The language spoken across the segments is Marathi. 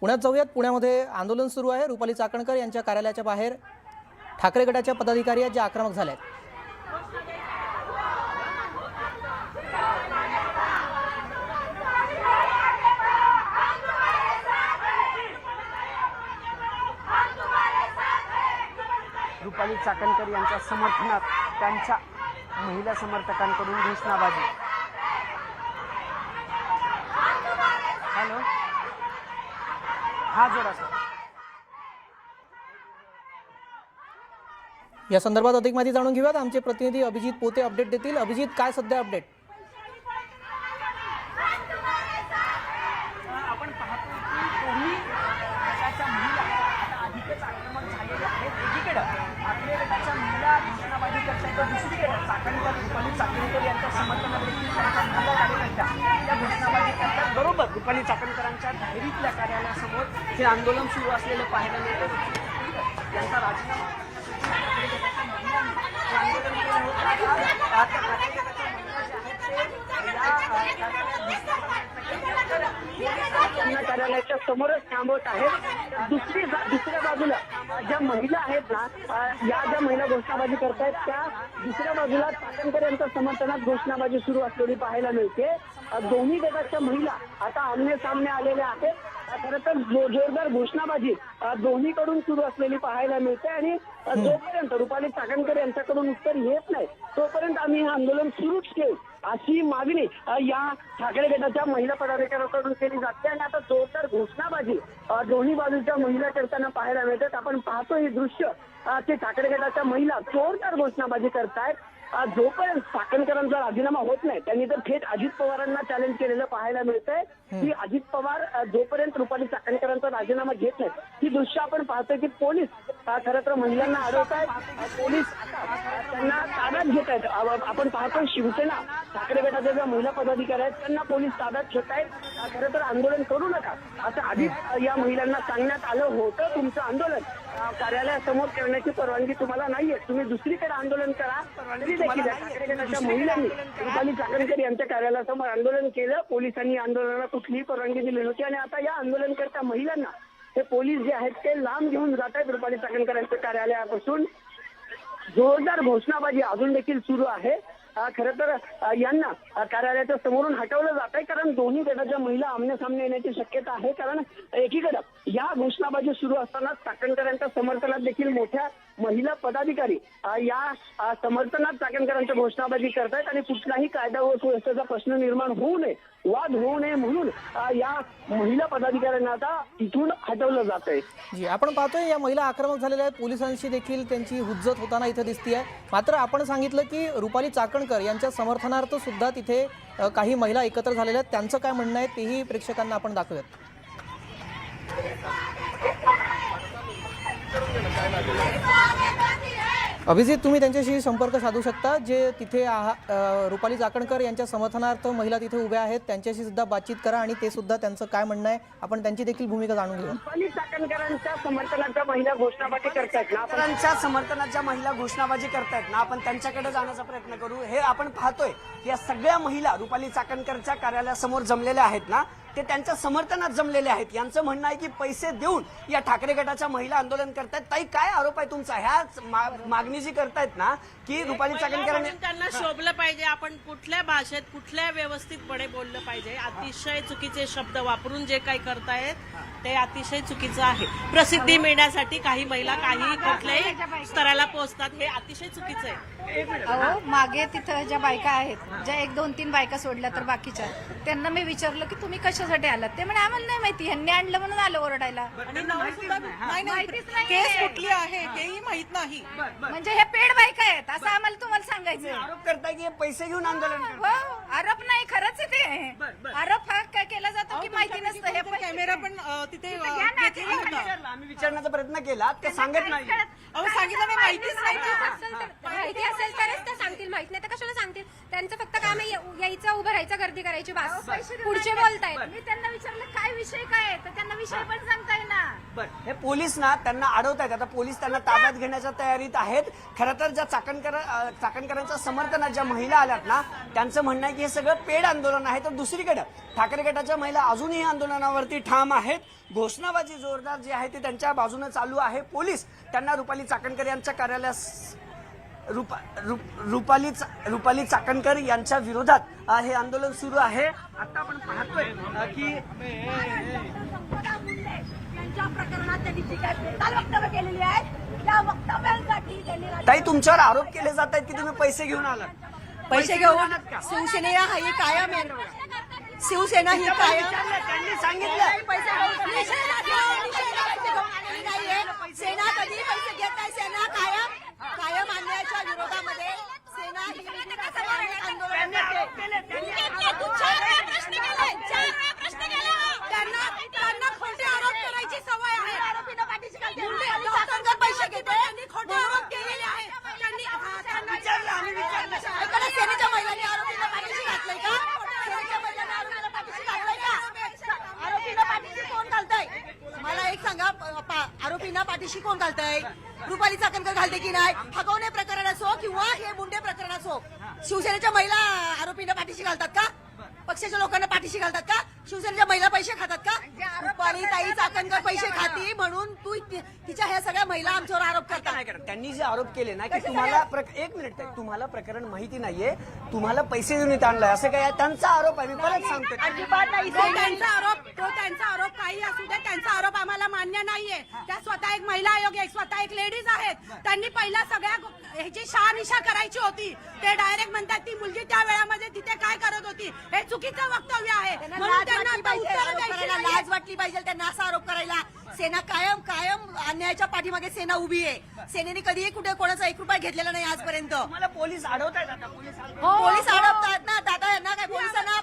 पुण्यात जाऊयात. पुण्यामध्ये आंदोलन सुरू आहे. रुपाली चाकणकर यांच्या कार्यालयाच्या बाहेर ठाकरे गटाच्या पदाधिकारी आहेत जे आक्रमक झाले आहेत. रुपाली चाकणकर यांच्या समर्थनात त्यांच्या महिला समर्थकांकडून घोषणाबाजी. हा जोडा या संदर्भात अधिक माहिती जाणून घेऊयात. आमचे प्रतिनिधी अभिजित पोते अपडेट देतील. अभिजित काय सध्या अपडेट? आपण पाहतो की दोन्ही गटाच्या महिला आता अधिकच आक्रमक झालेल्या आहेत एकीकडे आपल्या गटाच्या महिला घोषणाबाजी करतात तर दुसरीकडे चाकणकर रुपाली चाकणकर यांच्या समर्थनात देखील घोषणाबाजी करतात बरोबर. रुपाली चाकणकरांच्या धायरीतल्या कार्यालयासमोर हे आंदोलन सुरू असलेलं पाहायला मिळतं. त्यांचा राजीनामा हे आंदोलन केलं होतं. आता- आता कार्यकर्त्याच्या महिला ज्या आहेत ते या, अ, कार्यालयात दिसतात. त्यांना कार्यालयाच्या समोरच थांबवत आहेत दुसरी दुसऱ्या बाजूला ज्या महिला आहेत ना या ज्या महिला घोषणाबाजी करतायत त्या दुसऱ्या बाजूला चाकणकर यांच्या समर्थनात घोषणाबाजी सुरू असलेली पाहायला मिळते. दोन्ही गटाच्या महिला आता आमने सामने आलेल्या आहेत. खरं तर जो- जोरदार घोषणाबाजी दोन्हीकडून सुरू असलेली पाहायला मिळते आणि जोपर्यंत रुपाली चाकणकर यांच्याकडून उत्तर येत नाही तोपर्यंत आम्ही हे आंदोलन सुरूच ठेवू. अशी मागणी या ठाकरे गटाच्या महिला पदाधिकाऱ्यांकडून केली जाते. आणि आता जोरदार घोषणाबाजी दोन्ही बाजूच्या महिला करताना पाहायला मिळतात. आपण पाहतो हे दृश्य ते ठाकरे गटाच्या महिला जोरदार घोषणाबाजी करतायत. जोपर्यंत चाकणकरांचा राजीनामा होत नाही त्यांनी तर थेट अजित पवारांना चॅलेंज केलेलं पाहायला मिळतंय. की अजित पवार जोपर्यंत रुपाली चाकणकरांचा राजीनामा घेत नाही ही दृश्य आपण पाहतोय की पोलीस खरं तर महिलांना अडवत आहेत पोलीस त्यांना ताब्यात घेत आहेत आपण पाहतोय शिवसेना ठाकरे गटाच्या ज्या महिला पदाधिकारी आहेत त्यांना पोलीस ताब्यात घेत आहेत खरं तर आंदोलन करू नका. असं आधीच या महिलांना सांगण्यात आलं होतं तुमचं आंदोलन. कार्यालयासमोर करण्याची परवानगी तुम्हाला नाहीये. तुम्ही दुसरीकडे आंदोलन करा. देखील महिलांनी रुपाली चाकणकर यांच्या कार्यालयासमोर आंदोलन केलं. पोलिसांनी आंदोलनाला कुठलीही परवानगी दिली नव्हती. आणि आता या आंदोलनकर्त्या महिलांना हे पोलीस जे आहेत ते लांब घेऊन जात आहेत रुपाली चाकणकर यांच्या कार्यालयापासून. जोरदार घोषणाबाजी अजून देखील सुरू आहे. खरं तर यांना कार्यालयाच्या समोरून हटवलं जात आहे. कारण दोन्ही गटाच्या महिला आमने सामने येण्याची शक्यता आहे. कारण एकीकडे या घोषणाबाजी सुरू असताना चाकणकर यांच्या समर्थनात देखील मोठ्या महिला पदाधिकारी या समर्थनात चाकणकरांच्या घोषणाबाजी करतायत आणि कुठलाही कायदा व सुव्यवस्थेचा प्रश्न निर्माण होऊ नये वाद होऊ नये म्हणून या महिला पदाधिकाऱ्यांना आता तिथून हटवलं जात आहे जी आपण पाहतोय या महिला आक्रमक झालेल्या आहेत. पोलिसांशी देखील त्यांची हुज्जत होताना इथे दिसती आहे मात्र आपण सांगितलं की रुपाली चाकणकर यांच्या समर्थनार्थ सुद्धा तिथे काही महिला एकत्र झालेल्या आहेत. त्यांचं काय म्हणणं आहे तेही प्रेक्षकांना आपण दाखवूयात. अभिजित तुम्ही त्यांच्याशी संपर्क साधू शकता जे तिथे आहा रुपाली चाकणकर यांच्या समर्थनार्थ महिला तिथे उभ्या आहेत त्यांच्याशी सुद्धा बातचीत करा आणि ते सुद्धा त्यांचं काय म्हणणं आहे आपण त्यांची देखील भूमिका जाणून घेऊ. रुपाली चाकणकरांच्या समर्थनाच्या महिला घोषणाबाजी करतायत ना समर्थनाच्या महिला घोषणाबाजी करतायत ना आपण त्यांच्याकडे जाण्याचा प्रयत्न करू. हे आपण पाहतोय या सगळ्या महिला रुपाली चाकणकरच्या कार्यालयासमोर जमलेल्या आहेत ना ते त्यांच्या समर्थनात जमलेले आहेत. यांचं म्हणणं आहे की पैसे देऊन या ठाकरे गटाच्या महिला आंदोलन करतायत. ताई काय आरोप आहे तुमचा? ह्याच मागणी जी करतायत ना की रुपाली म्हणून त्यांना शोभलं पाहिजे. आपण कुठल्या भाषेत कुठल्या व्यवस्थितपणे बोललं पाहिजे? अतिशय चुकीचे शब्द वापरून जे काही करतायत ते अतिशय चुकीचं आहे. प्रसिद्धी मिळण्यासाठी काही महिला काही कुठल्याही स्तराला पोहोचतात. हे अतिशय चुकीचं आहे. अहो मागे तिथं ज्या बायका आहेत ज्या एक दोन तीन बायका सोडल्या तर बाकीच्या त्यांना मी विचारलं की तुम्ही कशासाठी आलात? ते म्हणे आम्हाला नाही माहिती. ह्यांनी आणलं म्हणून आलं ओरडायला. आणि नाव सुद्धा नाही. नाही माहितीच नाहीये. केस कुठली आहे हेही माहीत नाही. म्हणजे हे पेड बायका आहेत असं आम्हाला तुम्हाला सांगायचं आरोप करताय की हे पैसे घेऊन आंदोलन करताय. हो आरोप नाही खरंच आहे ते. आरोप हा काय केला जातो की माहिती नसतं हे पण कॅमेरा पण अ, तिथे अ, घ्या ना, घेतलेला होता विचारलं, आम्ही विचारण्याचा प्रयत्न केला ते सांगत नाही अहो सांगितलं नाही माहितीच नाही असेल तर माहिती असेल तरच ते सांगतील माहीत नाही तर कशाला सांगतील त्यांचं फक्त काम आहे या- यायचं उभं राहायचं गर्दी करायची बस. पुढचे बोलतायत. मी त्यांना विचारलं काय विषय काय आहे? तर त्यांना विषय पण सांगता येईना. बर. हे पोलीस ना त्यांना अडवत आहेत आता पोलीस त्यांना ताब्यात घेण्याच्या तयारीत आहेत. खरं तर ज्या चाकणकर चाकणकरांच्या समर्थनात ज्या महिला आल्यात ना त्यांचं म्हणणं आहे की हे सगळं पेड आंदोलन आहे. तर दुसरीकडे ठाकरे गटाच्या महिला अजूनही आंदोलनावरती ठाम आहेत. घोषणाबाजी जोरदार जी आहे ती त्यांच्या बाजूने चालू आहे. पोलीस त्यांना रुपाली चाकणकर यांच्या कार्यालयास रुपा रुप- रुपाली चा- रुपाली चाकणकर यांच्या विरोधात हे आंदोलन सुरू आहे. आता आपण पाहतोय की ताई तुमच्यावर आरोप केले जात आहेत की तुम्ही पैसे घेऊन आलात. पैसे घेऊन शिवसेना ही कायम आहे. शिवसेना ही कायम त्यांनी सांगितलं. पैसे. सेना कधी पैसे घेत नाही. सेना कायम अन्यायाच्या विरोधामध्ये सेना ही विविध अनेक आंदोलन करते. त्यांना त्यांना खोटे आरोप करायची सवय आहे मुंडे चाकणकर पैसे घेते त्यांनी खोटे आरोप केलेले आहेत त्यांनी हा, त्यांना ऐका ना, सेनेच्या महिलांनी आरोपीला पाठीशी घातलंय का सेनेच्या महिलांनी आरोपीला पाठीशी घातलंय का आरोपीला पाठीशी कोण घालतंय मला एक सांगा प- पा- पाठीशी कोण घालतंय? रुपाली चाकणकर घालते की नाही? हगवणे प्रकरण असो किंवा हे मुंडे प्रकरण असो शिवसेनेच्या महिला आरोपींना पाठीशी घालतात का? पक्षाच्या लोकांना पाठीशी घालतात का? शिवसेनेच्या महिला पैसे खातात का? रुपाली ताई चाकणकर पैसे खाती म्हणून तू ति- तिच्या ह्या सगळ्या महिला आमच्यावर आरोप करतात. नाही करत त्यांनी जे आरोप केले ना की तुम्हाला प्रक- एक मिनिट ताई, तुम्हाला प्रकरण माहिती नाहीये तुम्हाला पैसे देऊन इथं आणलंय असं काय आहे? त्यांचा आरोप आहे मी परत सांगतो अजिबात नाही. तो त्यांचा आरोप तो त्यांचा आरोप काही असू दे त्यांचा आरोप आम्हाला मान्य नाहीये. त्या स्वतः एक महिला आयोग आहे स्वतः एक लेडीज आहेत. त्यांनी पहिला सगळ्या गो- ह्याची शहानिशा करायची होती. ते डायरेक्ट म्हणतात ती मुलगी त्या वेळामध्ये तिथे काय करत होती? हे चुकीचं वक्तव्य आहे. म्हणून त्यांना आता उत्तरं द्यायची नाहीये. लाज वाटली पाहिजे त्यांना असा आरोप करायला. सेना कायम कायम अन्यायाच्या पाठीमागे सेना उभी आहे. सेनेने कधीही कुठे कोणाचा एक रुपया घेतलेला नाही आजपर्यंत. तुम्हाला पोलीस आता? अडवतायत. पोलीस अडवतात ना. दादा यांना काय पोलिसांना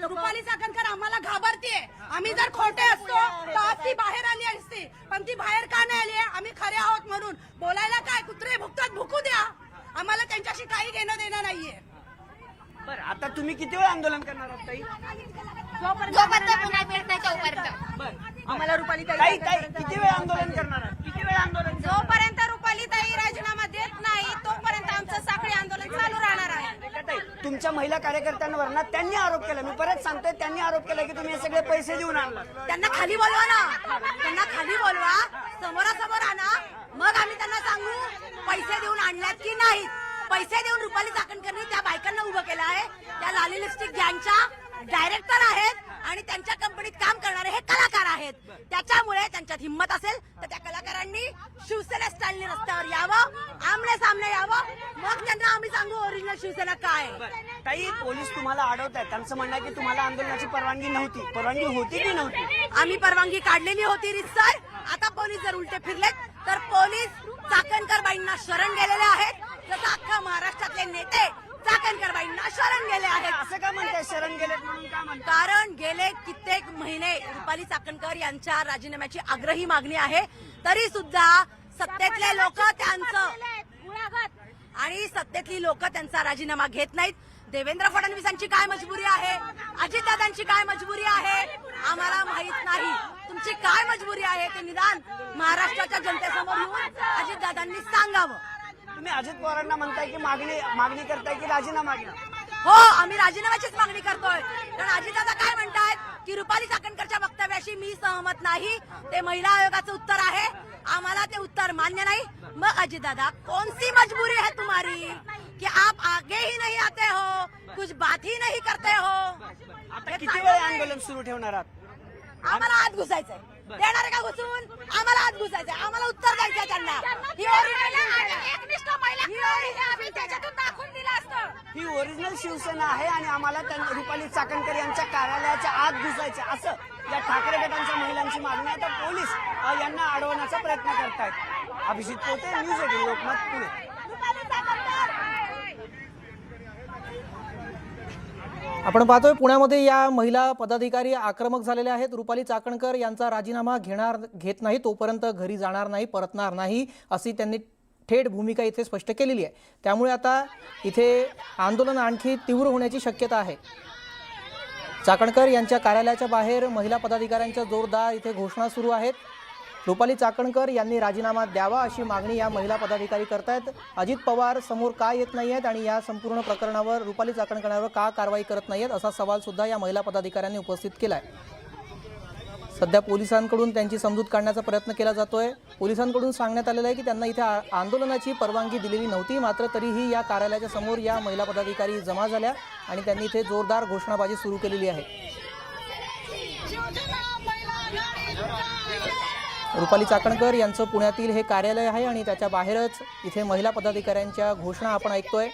रुपाली चाकणकर आम्हाला घाबरते आम्ही जर खोटे असतो तर आज ती बाहेर आली असती पण ती बाहेर का नाही आली आम्ही खरे आहोत म्हणून. बोलायला काय? कुत्रे भुकतात भुकू द्या. आम्हाला त्यांच्याशी काही घेणं देणं नाहीये. बरं आता तुम्ही किती वेळ आंदोलन करणार आहात ताई? जोपर्यंत पुन्हा मिळत नाही तोपर्यंत बरं आम्हाला रुपाली ताई किती वेळ आंदोलन करणार? किती वेळ आंदोलन जोपर्यंत रुपाली ताई राजीनामा देत नाही तोपर्यंत आमचं साखळी आंदोलन चालू राहणार आहे. तुमच्या महिला कार्यकर्त्यांवर ना त्यांनी आरोप केला. मी परत सांगतोय त्यांनी आरोप केला की तुम्ही हे सगळे पैसे देऊन आणलात त्यांना खाली बोलवा ना. त्यांना खाली बोलवा. समोरासमोर आणा. मग आम्ही त्यांना सांगू पैसे देऊन आणल्यात की नाहीत. पैसे देऊन रुपाली चाकणकरनी त्या बायकांना उभं केलं आहे. त्या लाली लिपस्टिक गँगच्या डायरेक्टर आहेत. आणि त्यांच्या कंपनीत काम करणारे हे कलाकार आहेत. त्याच्यामुळे त्यांच्यात हिंमत असेल तर त्या कलाकारांनी शिवसेना स्टाईलने रस्त्यावर यावं आमने सामने यावं. मग त्यांना आम्ही सांगू ओरिजिनल शिवसेना काय. ताई पोलीस तुम्हाला अडवत आहेत त्यांचं म्हणणं आहे की तुम्हाला आंदोलनाची परवानगी नव्हती. परवानगी होती की नव्हती? आम्ही परवानगी काढलेली होती रितसर आता पोलीस जर उलटे फिरलेत तर पोलीस चाकणकर बाईंना शरण गेलेले आहेत. जसं अख्खा महाराष्ट्रातले नेते चाकणकर बाईंना शरण गेले आहेत. असं का म्हणताय? शरण गेलेत म्हणून का म्हणताय? कारण गेले कित्येक महिने रुपाली चाकणकर यांच्या राजीनाम्याची आग्रही मागणी आहे. तरी सुद्धा सत्तेतले लोक त्यांचं आणि सत्तेतली लोक त्यांचा राजीनामा घेत नाहीत. देवेंद्र फडणवीसांची काय मजबुरी आहे? अजितदादांची काय मजबुरी आहे? आम्हाला माहीत नाही. तुमची काय मजबुरी आहे ते निदान महाराष्ट्राच्या जनतेसमोर येऊन अजितदादांनी सांगावं. तुम्ही अजित पवारांना म्हणताय की मागणी मागणी करताय की राजीनामा घ्या. हो आम्ही राजीनाम्याचीच मागणी करतोय. कारण अजितदादा काय म्हणतायत? की रुपाली चाकणकरच्या वक्तव्याशी मी सहमत नाही. ते महिला आयोगाचं उत्तर आहे. आम्हाला ते उत्तर मान्य नाही. मग अजितदादा सी मजबूरी है तुम्हारी? कि आप आगे ही नहीं आते हो कुछ बात ही नहीं करते हो? आता किती वेळ आंदोलन सुरू ठेवणार आहात? आम्हाला आत घुसायचंय. देणार का घुसून आम्हाला आत घुसायचंय आम्हाला उत्तर द्यायचंय त्यांना. ही ओरिजिनल शिवसेना. आहे आणि आम्हाला त्यांना रुपाली चाकणकर यांच्या कार्यालयाच्या आत घुसायचे असं या ठाकरे गटांच्या महिलांची मागणी आहे. तर पोलीस यांना अडवण्याचा प्रयत्न करतायत. अभिजित पोते न्यूज एटीन लोकमत पुणे. आपण पाहतोय पुण्यामध्ये या महिला पदाधिकारी आक्रमक झालेल्या आहेत. रुपाली चाकणकर यांचा राजीनामा घेणार घेत नाही तोपर्यंत घरी जाणार नाही परतणार नाही अशी त्यांनी थेट भूमिका इथे स्पष्ट केलेली आहे. त्यामुळे आता इथे आंदोलन आणखी तीव्र होण्याची शक्यता आहे. चाकणकर यांच्या कार्यालयाच्या बाहेर महिला पदाधिकाऱ्यांच्या जोरदार इथे घोषणा सुरू आहेत. रुपाली चाकणकर यांनी राजीनामा द्यावा अशी मागणी या महिला पदाधिकारी करतायत. अजित पवार समोर का येत नाही आहेत आणि या संपूर्ण प्रकरणावर रुपाली चाकणकरांवर का कारवाई करत नाही आहेत असा सवाल सुद्धा या महिला पदाधिकाऱ्यांनी उपस्थित केला आहे सध्या पोलिसांकडून त्यांची समजूत काढण्याचा प्रयत्न केला जातोय. पोलिसांकडून सांगण्यात आलेलं आहे की त्यांना इथे आ- आंदोलनाची परवानगी दिलेली नव्हती मात्र तरीही या कार्यालयाच्या समोर या महिला पदाधिकारी जमा झाल्या आणि त्यांनी इथे जोरदार घोषणाबाजी सुरू केलेली आहे. रुपाली चाकणकर यांचं पुण्यातील हे कार्यालय आहे आणि त्याच्या बाहेरच इथे महिला पदाधिकाऱ्यांच्या घोषणा आपण ऐकतोय.